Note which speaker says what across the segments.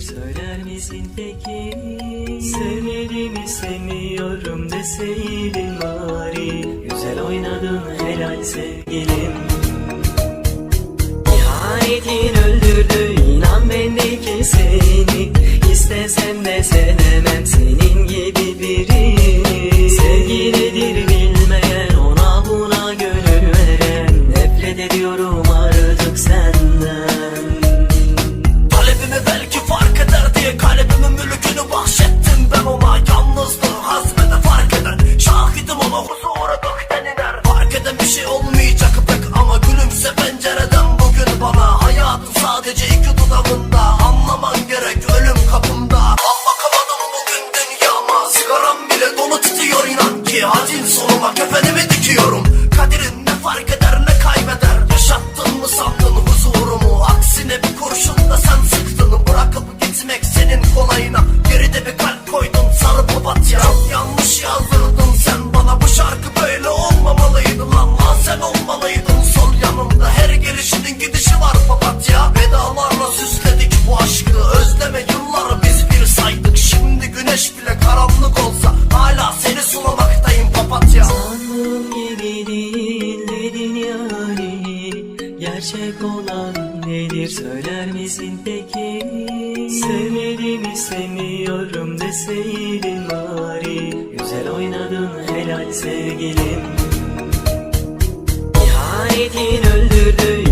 Speaker 1: söyler misin peki? Sevmediğimi sevmiyorum deseydin bari. Güzel oynadın helal sevgilim. Nihayetin öldürdü inan bendeki seni İstesem de sevemem senin gibi birini
Speaker 2: dudağında Anlaman gerek ölüm kapımda. Al bakamadım bugün dünyama. Sigaram bile dolu tutuyor inan ki. Hacin sonuma kefenimi dikiyorum. Kaderin ne fark eder ne kaybeder? Yaşattın mı sandın huzurumu? Aksine bir kurşun da sen sıktın. Bırakıp gitmek senin kolayına. Geride bir kalp
Speaker 1: yani? Gerçek olan nedir? Söyler misin peki? Sevmediğimi sevmiyorum deseydin bari. Güzel oynadın helal sevgilim. Nihayetin öldürdü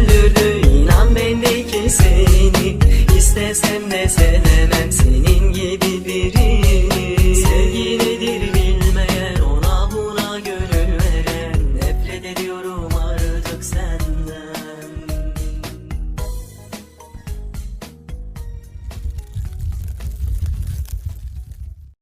Speaker 1: öldürdü inan bendeki seni. İstesem de sevemem senin gibi.